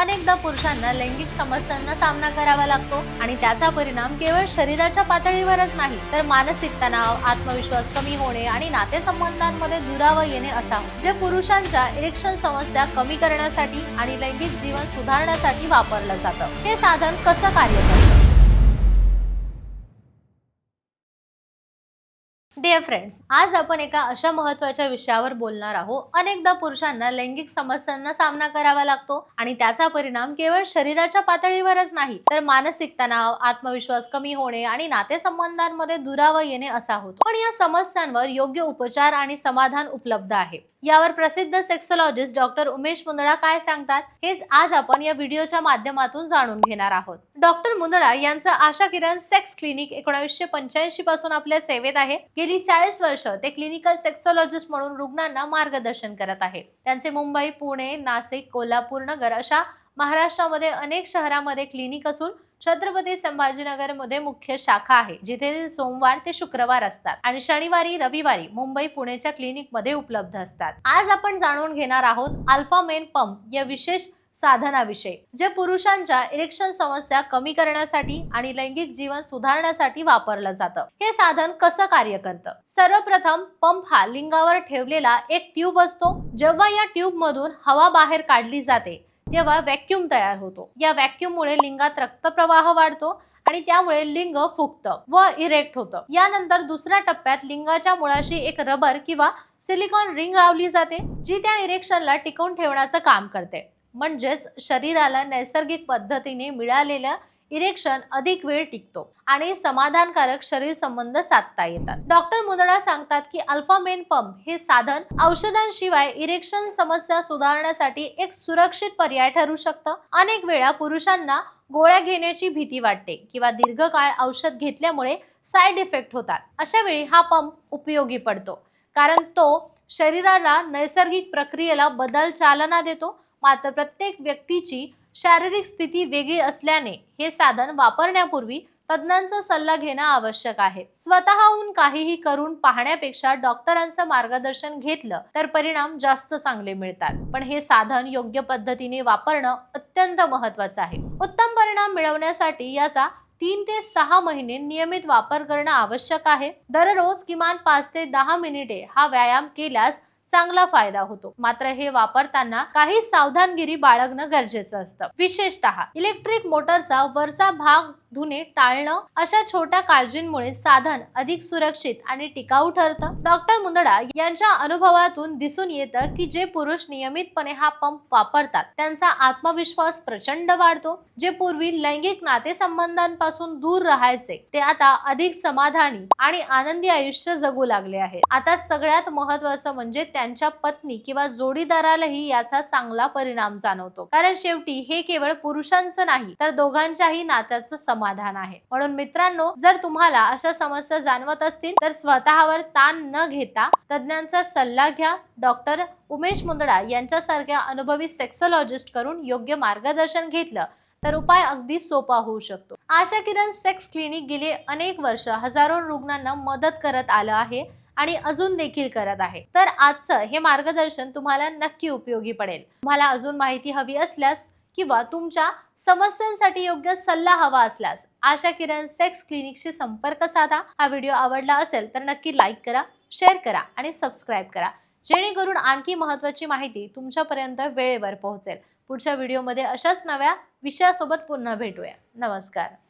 अनेकदा पुरुषांना लैंगिक समस्यांना सामना करावा लागतो आणि त्याचा परिणाम केवळ शरीराच्या पातळीवरच नाही तर मानसिक तणाव आत्मविश्वास कमी होणे आणि नातेसंबंधांमध्ये दुरावा येणे असा जे पुरुषांच्या इरेक्शन समस्या कमी करण्यासाठी आणि लैंगिक जीवन सुधारण्यासाठी वापरलं जातं. हे साधन कसं कार्य करतं? डिअर फ्रेंड्स आज आपण एका अशा महत्त्वाच्या विषयावर बोलणार आहोत. अनेकदा पुरुषांना लैंगिक समस्यांना सामना करावा लागतो आणि त्याचा परिणाम केवळ शरीराच्या पातळीवरच नाही तर मानसिक तणाव आत्मविश्वास कमी होणे आणि नातेसंबंधांमध्ये दुरावा येणे असा होतो. पण या समस्यांवर योग्य उपचार आणि समाधान उपलब्ध आहे. यावर प्रसिद्ध सेक्सोलॉजिस्ट डॉक्टर उमेश मुंदडा काय सांगतात हेच आज आपण या व्हिडिओच्या माध्यमातून जाणून घेणार आहोत. डॉक्टर मुंदडा यांचं आशा किरण सेक्स क्लिनिक एकोणीसशे पंच्याऐंशी पासून आपल्या सेवेत आहे. गेली चाळीस वर्ष ते क्लिनिकल सेक्सोलॉजिस्ट म्हणून रुग्णांना मार्गदर्शन करत आहे. त्यांचे मुंबई पुणे नाशिक कोल्हापूर नगर अशा महाराष्ट्रामध्ये अनेक शहरामध्ये क्लिनिक असून छत्रपती संभाजीनगरमध्ये मुख्य शाखा आहे जिथे सोमवार ते शुक्रवार असतात आणि शनिवारी रविवारी मुंबई पुणेच्या क्लिनिकमध्ये उपलब्ध असतात. आज आपण जाणून घेणार आहोत अल्फा मेन पंप या विशेष साधनाविषयी जे पुरुषांच्या इरेक्शन समस्या कमी करण्यासाठी आणि लैंगिक जीवन सुधारण्यासाठी वापरलं जातं. हे साधन कसं कार्य करतं? सर्वप्रथम पंप हा लिंगावर ठेवलेला एक ट्यूब असतो. जेव्हा या ट्यूब मधून हवा बाहेर काढली जाते तेव्हा व्हॅक्यूम तयार होतो. या व्हॅक्यूम मुळे लिंगात रक्तप्रवाह वाढतो आणि त्यामुळे लिंग फुगतं व इरेक्ट होतं. यानंतर दुसऱ्या टप्प्यात लिंगाच्या मुळाशी एक रबर किंवा सिलिकॉन रिंग लावली जाते जी त्या इरेक्शनला टिकवून ठेवण्याचं काम करते. म्हणजेच शरीराला नैसर्गिक पद्धतीने मिळालेलं इरेक्शन अधिक वेळ टिकतो आणि समाधानकारक शरीर संबंध साधता येतात. डॉक्टर मुदडा सांगतात की अल्फा मेन पंप हे साधन औषधांशिवाय इरेक्शन समस्या सुधारण्यासाठी एक सुरक्षित पर्याय ठरू शकतं. अनेक वेळा पुरुषांना गोळ्या घेण्याची भीती वाटते किंवा दीर्घकाळ औषध घेतल्यामुळे साईड इफेक्ट होतात. अशा वेळी हा पंप उपयोगी पडतो. कारण तो शरीराला नैसर्गिक प्रक्रियेला बदल चालना देतो मात्र प्रत्येक व्यक्तीची शारीरिक स्थिती वेगळी असल्याने हे साधन वापरण्यापूर्वी तज्ज्ञांचा सल्ला घेणं आवश्यक आहे. स्वतःहून काहीही करून पाहण्यापेक्षा डॉक्टरांचं मार्गदर्शन घेतलं तर परिणाम जास्त चांगले मिळतात. पण हे साधन योग्य पद्धतीने वापरणं अत्यंत महत्वाचं आहे. उत्तम परिणाम मिळवण्यासाठी याचा तीन ते सहा महिने नियमित वापर करणं आवश्यक आहे. दररोज किमान पाच ते दहा मिनिटे हा व्यायाम केल्यास चांगला फायदा होतो. मात्र हे वापरताना काही सावधानगिरी बाळगणं गरजेचं असतं. विशेषतः इलेक्ट्रिक मोटरचा वरचा भाग धुणे टाळणं अशा छोट्या काळजींमुळे साधन अधिक सुरक्षित आणि टिकाऊ ठरतं. डॉक्टर मुंदडा यांच्या अनुभवातून दिसून येतं की जे पुरुष नियमितपणे हा पंप वापरतात त्यांचा आत्मविश्वास प्रचंड वाढतो. जे पूर्वी लैंगिक नातेसंबंधांपासून दूर राहायचे ते आता अधिक समाधानी आणि आनंदी आयुष्य जगू लागले आहेत. आता सगळ्यात महत्वाचं म्हणजे त्यांच्या पत्नी किंवा जोडीदारालाही याचा चांगला परिणाम जाणवतो. कारण शेवटी हे केवळ पुरुषांचं नाही तर दोघांच्याही नात्याचं समाधान आहे. म्हणून मित्रांनो जर तुम्हाला अशा समस्या जाणवत असतील तर स्वतःवर ताण न घेता तज्ज्ञांचा सल्ला घ्या. डॉक्टर उमेश मुंदडा यांच्यासारख्या अनुभवी सेक्सोलॉजिस्ट करून योग्य मार्गदर्शन घेतलं तर उपाय अगदी सोपा होऊ शकतो. आशा किरण सेक्स क्लिनिक गेले अनेक वर्ष हजारो रुग्णांना मदत करत आलं आहे आणि अजून देखील करत आहे. तर आजचं हे मार्गदर्शन तुम्हाला नक्की उपयोगी पडेल. तुम्हाला अजून माहिती हवी असल्यास किंवा तुमच्या समस्यांसाठी योग्य सल्ला हवा असल्यास आशा किरण सेक्स क्लिनिकशी संपर्क साधा. हा व्हिडिओ आवडला असेल तर नक्की लाईक करा शेअर करा आणि सबस्क्राईब करा. जेणेकरून आणखी महत्त्वाची माहिती तुमच्यापर्यंत वेळेवर पोहोचेल. पुढच्या व्हिडिओमध्ये अशाच नव्या विषयासोबत पुन्हा भेटूया. नमस्कार.